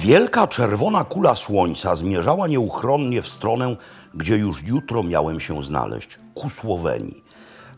Wielka czerwona kula słońca zmierzała nieuchronnie w stronę, gdzie już jutro miałem się znaleźć ku Słowenii.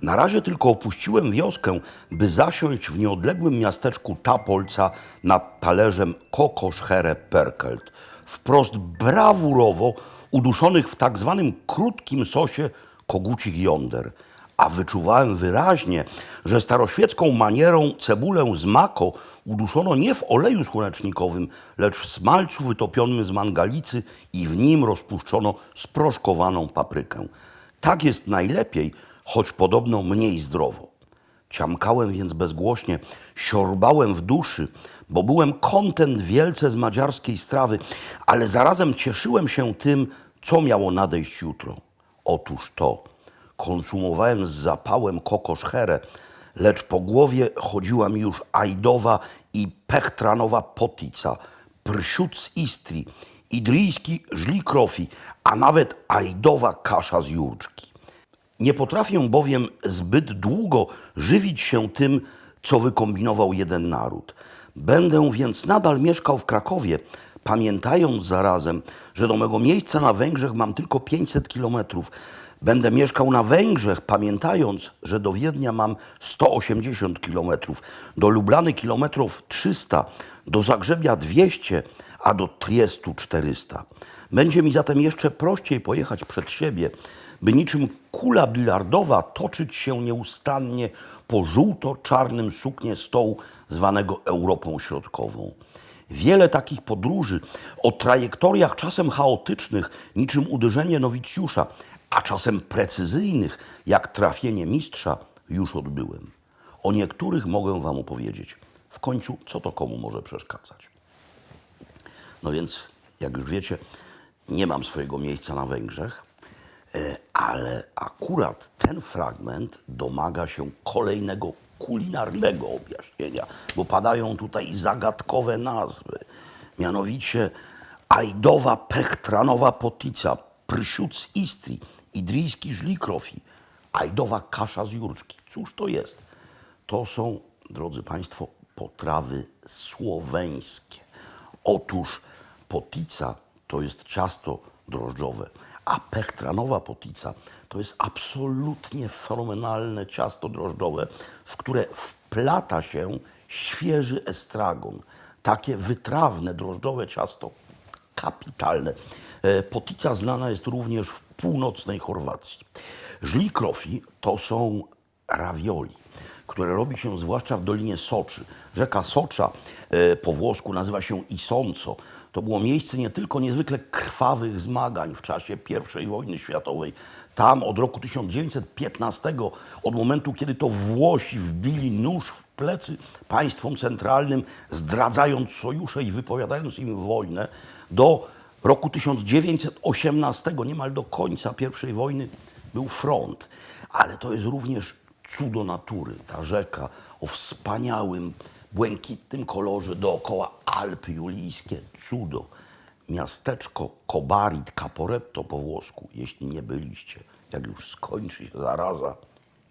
Na razie tylko opuściłem wioskę, by zasiąść w nieodległym miasteczku Tapolca nad talerzem Kokoszhere Perkelt, wprost brawurowo uduszonych w tak zwanym krótkim sosie kogucich jonder. A wyczuwałem wyraźnie, że staroświecką manierą cebulę z mako uduszono nie w oleju słonecznikowym, lecz w smalcu wytopionym z mangalicy i w nim rozpuszczono sproszkowaną paprykę. Tak jest najlepiej, choć podobno mniej zdrowo. Ciamkałem więc bezgłośnie, siorbałem w duszy, bo byłem kontent wielce z madziarskiej strawy, ale zarazem cieszyłem się tym, co miało nadejść jutro. Otóż to, konsumowałem z zapałem kokoszcherę, lecz po głowie chodziła mi już ajdowa i pechtranowa potica, prsiut z Istrii, idryjski żlikrofi, a nawet ajdowa kasza z jurczki. Nie potrafię bowiem zbyt długo żywić się tym, co wykombinował jeden naród. Będę więc nadal mieszkał w Krakowie, pamiętając zarazem, że do mego miejsca na Węgrzech mam tylko 500 kilometrów. Będę mieszkał na Węgrzech, pamiętając, że do Wiednia mam 180 kilometrów, do Lublany kilometrów 300, do Zagrzebia 200, a do Triestu 400. Będzie mi zatem jeszcze prościej pojechać przed siebie, by niczym kula bilardowa toczyć się nieustannie po żółto-czarnym suknie stołu zwanego Europą Środkową. Wiele takich podróży o trajektoriach czasem chaotycznych, niczym uderzenie nowicjusza, a czasem precyzyjnych, jak trafienie mistrza, już odbyłem. O niektórych mogę Wam opowiedzieć. W końcu, co to komu może przeszkadzać? No więc, jak już wiecie, nie mam swojego miejsca na Węgrzech, e, ale akurat ten fragment domaga się kolejnego kulinarnego objaśnienia, bo padają tutaj zagadkowe nazwy. Mianowicie ajdowa pechtranowa potica, prsiut z Istrii, idryjski żlikrofi, ajdowa kasza z jurczki. Cóż to jest? To są, drodzy Państwo, potrawy słoweńskie. Otóż potica to jest ciasto drożdżowe, a pechtranowa potica to jest absolutnie fenomenalne ciasto drożdżowe, w które wplata się świeży estragon. Takie wytrawne drożdżowe ciasto, kapitalne. E, Potica znana jest również w północnej Chorwacji. Żlikrofi to są ravioli, które robi się zwłaszcza w Dolinie Soczy. Rzeka Socza e, po włosku nazywa się Isonco. To było miejsce nie tylko niezwykle krwawych zmagań w czasie I wojny światowej. Tam od roku 1915, od momentu, kiedy to Włosi wbili nóż w plecy państwom centralnym, zdradzając sojusze i wypowiadając im wojnę, do roku 1918, niemal do końca I wojny, był front. Ale to jest również cudo natury, ta rzeka o wspaniałym, błękitnym kolorze dookoła Alpy Julijskie, cudo. Miasteczko Kobarit, Caporetto po włosku, jeśli nie byliście, jak już skończy się zaraza,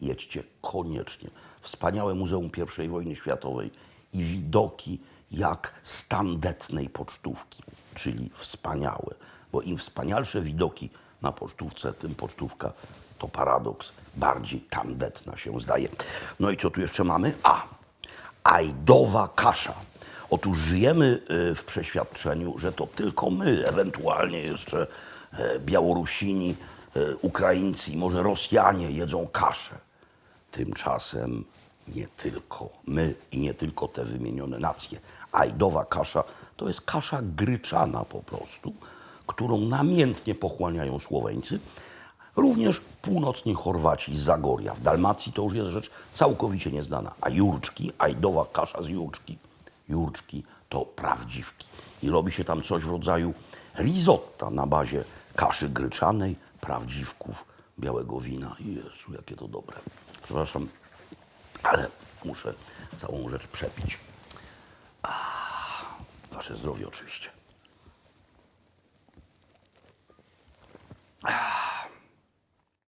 jedźcie koniecznie. Wspaniałe Muzeum I wojny światowej i widoki jak z tandetnej pocztówki, czyli wspaniałe. Bo im wspanialsze widoki na pocztówce, tym pocztówka to paradoks, bardziej tandetna się zdaje. No i co tu jeszcze mamy? A, ajdowa kasza. Otóż żyjemy y, w przeświadczeniu, że to tylko my, ewentualnie jeszcze e, Białorusini, e, Ukraińcy może Rosjanie jedzą kaszę. Tymczasem nie tylko my i nie tylko te wymienione nacje. Ajdowa kasza to jest kasza gryczana po prostu, którą namiętnie pochłaniają Słoweńcy, również północni Chorwaci z Zagoria. W Dalmacji to już jest rzecz całkowicie nieznana. A jurczki, ajdowa kasza z jurczki, jurczki to prawdziwki. I robi się tam coś w rodzaju risotta na bazie kaszy gryczanej, prawdziwków, białego wina. Jezu, jakie to dobre. Przepraszam, ale muszę całą rzecz przepić. A, wasze zdrowie oczywiście.